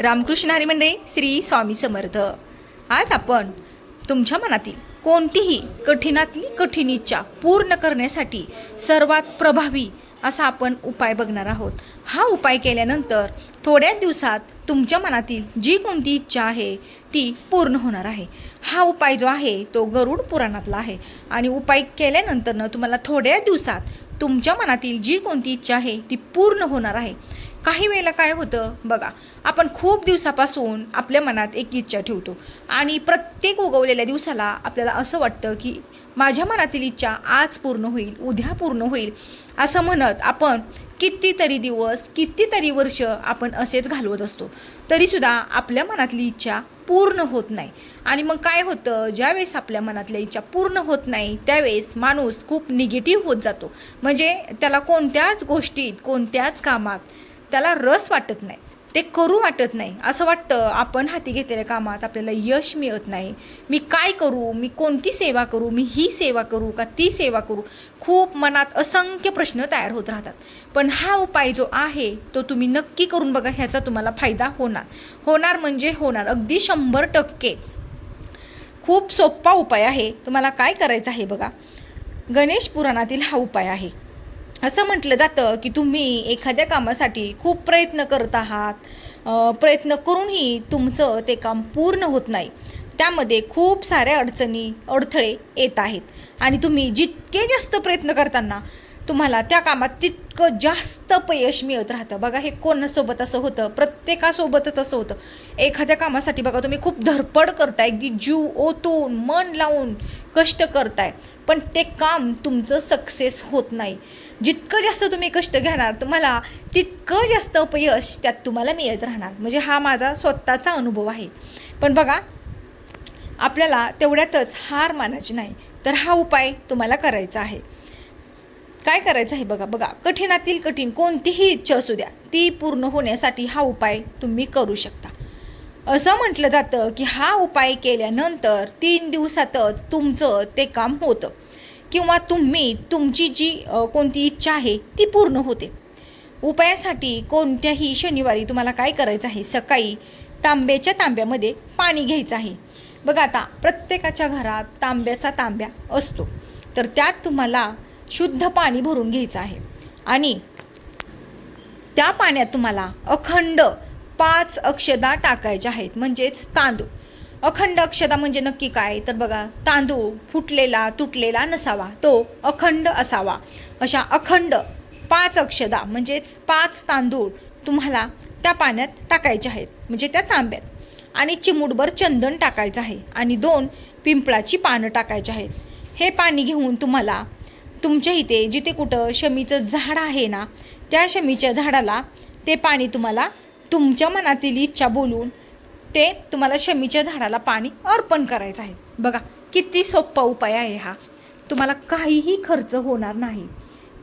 रामकृष्ण हरी मंडळी श्री स्वामी समर्थ. आज आपण तुमच्या मनातील कोणतीही कठीणातली कठीण इच्छा पूर्ण करण्यासाठी सर्वात प्रभावी असा आपण उपाय बघणार आहोत. हा उपाय केल्यानंतर थोड्याच दिवसात तुमच्या मनातील जी कोणती इच्छा आहे ती पूर्ण होणार आहे. हा उपाय जो आहे तो गरुड पुराणातला आहे. आणि उपाय केल्यानंतरनं तुम्हाला थोड्या दिवसात तुमच्या मनातील जी कोणती इच्छा आहे ती पूर्ण होणार आहे. काही वेळेला काय होतं बघा आपण खूप दिवसापासून आपल्या मनात एक इच्छा ठेवतो. आणि प्रत्येक उगवलेल्या दिवसाला आपल्याला असं वाटतं की माझ्या मनातील इच्छा आज पूर्ण होईल उद्या पूर्ण होईल असं म्हणत आपण कितीतरी दिवस कितीतरी वर्ष आपण असेच घालवत असतो. तरीसुद्धा आपल्या मनातली इच्छा पूर्ण होत नाही. आणि मग काय होतं ज्यावेळेस आपल्या मनातल्या इच्छा पूर्ण होत नाही त्यावेळेस माणूस खूप निगेटिव्ह होत जातो. म्हणजे त्याला कोणत्याच गोष्टीत कोणत्याच कामात त्याला रस वाटत नाही. ते करू वाटत नाही. असं वाटतं आपण हाती घेतलेल्या कामात आपल्याला यश मिळत नाही. मी काय करू? मी कोणती सेवा करू? मी ही सेवा करू का ती सेवा करू? खूप मनात असंख्य प्रश्न तयार होत राहतात. पण हा उपाय जो आहे तो तुम्ही नक्की करून बघा ह्याचा तुम्हाला फायदा होणार. होणार म्हणजे होणार. अगदी शंभर टक्के. खूप सोपा उपाय आहे. तुम्हाला काय करायचं आहे बघा. गणेश पुराणातील हा उपाय आहे. असं म्हटलं जातं की तुम्ही एखाद्या कामासाठी खूप प्रयत्न करत आहात. प्रयत्न करूनही तुमचं ते काम पूर्ण होत नाही. त्यामध्ये खूप साऱ्या अडचणी अडथळे येत आहेत. आणि तुम्ही जितके जास्त प्रयत्न करताना तुम्हाला त्या कामात तितकं जास्त अपयश मिळत राहतं. बघा हे कोणासोबत असं होतं? प्रत्येकासोबतच असं होतं. एखाद्या कामासाठी बघा तुम्ही खूप धडपड करताय. अगदी जीव ओतून मन लावून कष्ट करताय. पण ते काम तुमचं सक्सेस होत नाही. जितकं जास्त तुम्ही कष्ट घेणार तुम्हाला तितकं जास्त अपयश त्यात तुम्हाला मिळत राहणार. म्हणजे हा माझा स्वतःचा अनुभव आहे. पण बघा आपल्याला तेवढ्यातच हार मानायची नाही. तर हा उपाय तुम्हाला करायचा आहे. काय करायचं आहे बघा बघा. कठीणातील कठीण कोणतीही इच्छा असू द्या ती पूर्ण होण्यासाठी हा उपाय तुम्ही करू शकता. असं म्हटलं जातं की हा उपाय केल्यानंतर तीन दिवसातच तुमचं ते काम होतं. किंवा तुम्ही तुमची जी कोणती इच्छा आहे ती पूर्ण होते. उपायासाठी कोणत्याही शनिवारी तुम्हाला काय करायचं आहे? सकाळी तांब्याच्या तांब्यामध्ये पाणी घ्यायचं आहे. बघा आता प्रत्येकाच्या घरात तांब्याचा तांब्या असतो. तर त्यात तुम्हाला शुद्ध पाणी भरून घ्यायचं आहे. आणि त्या पाण्यात तुम्हाला अखंड पाच अक्षदा टाकायच्या आहेत म्हणजेच तांदूळ. अखंड अक्षदा म्हणजे नक्की काय? तर बघा तांदूळ फुटलेला तुटलेला नसावा तो अखंड असावा. अशा अखंड पाच अक्षदा म्हणजेच पाच तांदूळ तुम्हाला त्या पाण्यात टाकायचे आहेत म्हणजे त्या तांब्यात. आणि चिमूटभर चंदन टाकायचं आहे आणि दोन पिंपळाची पानं टाकायची आहेत. हे पाणी घेऊन तुम्हाला तुमच्या इथे जिथे कुठं शमीचं झाड आहे ना त्या शमीच्या झाडाला ते पाणी तुम्हाला तुमच्या मनातील इच्छा बोलून ते तुम्हाला शमीच्या झाडाला पाणी अर्पण करायचं आहे. बघा किती सोपा उपाय आहे हा. तुम्हाला काहीही खर्च होणार नाही.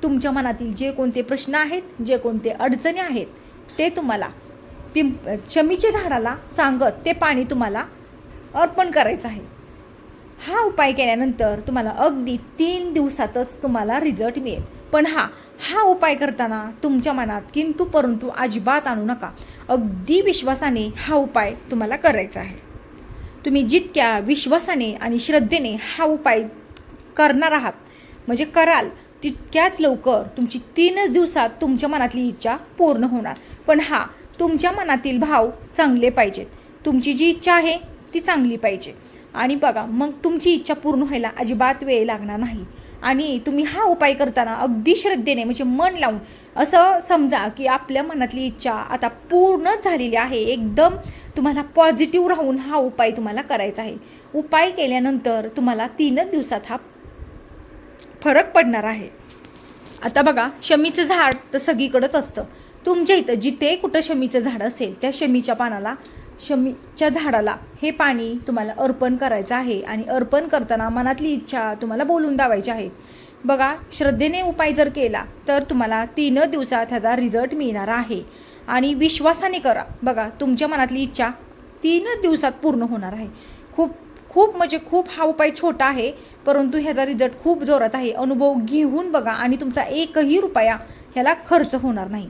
तुमच्या मनातील जे कोणते प्रश्न आहेत जे कोणते अडचणी आहेत ते तुम्हाला पिंप शमीच्या झाडाला सांगत ते पाणी तुम्हाला अर्पण करायचं आहे. हा उपाय केल्यानंतर तुम्हाला अगदी तीन दिवसातच तुम्हाला रिझल्ट मिळेल. पण हा हा उपाय करताना तुमच्या मनात किंतु परंतु अजिबात आणू नका. अगदी विश्वासाने हा उपाय तुम्हाला करायचा आहे. तुम्ही जितक्या विश्वासाने आणि श्रद्धेने हा उपाय करणार आहात म्हणजे कराल तितक्याच लवकर तुमची तीनच दिवसात तुमच्या मनातली इच्छा पूर्ण होणार. पण हा तुमच्या मनातील भाव चांगले पाहिजेत. तुमची जी इच्छा आहे ती चांगली पाहिजे. आणि बघा मग तुमची इच्छा पूर्ण व्हायला अजिबात वेळ लागणार नाही. आणि तुम्ही हा उपाय करताना अगदी श्रद्धेने म्हणजे मन लावून असं समजा की आपल्या मनातली इच्छा आता पूर्ण झालेली आहे एकदम तुम्हाला पॉझिटिव्ह राहून हा उपाय तुम्हाला करायचा आहे. उपाय केल्यानंतर तुम्हाला तीनच दिवसात हा फरक पडणार आहे. आता बघा शमीचं झाड तर सगळीकडंच असतं. तुमच्या इथं जिथे कुठं शमीचं झाड असेल त्या शमीच्या पानाला शमीच्या झाडाला हे पाणी तुम्हाला अर्पण करायचं आहे आणि अर्पण करताना मनातली इच्छा तुम्हाला बोलून दावायची आहे. बघा श्रद्धेने उपाय जर केला तर तुम्हाला तीन दिवसात ह्याचा रिझल्ट मिळणार आहे. आणि विश्वासाने करा. बघा तुमच्या मनातली इच्छा तीन दिवसात पूर्ण होणार आहे. खूप खूप म्हणजे खूप हा उपाय छोटा आहे परंतु ह्याचा रिझल्ट खूप जोरात आहे. अनुभव घेऊन बघा आणि तुमचा एकही रुपया ह्याला खर्च होणार नाही.